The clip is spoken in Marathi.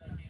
Gracias.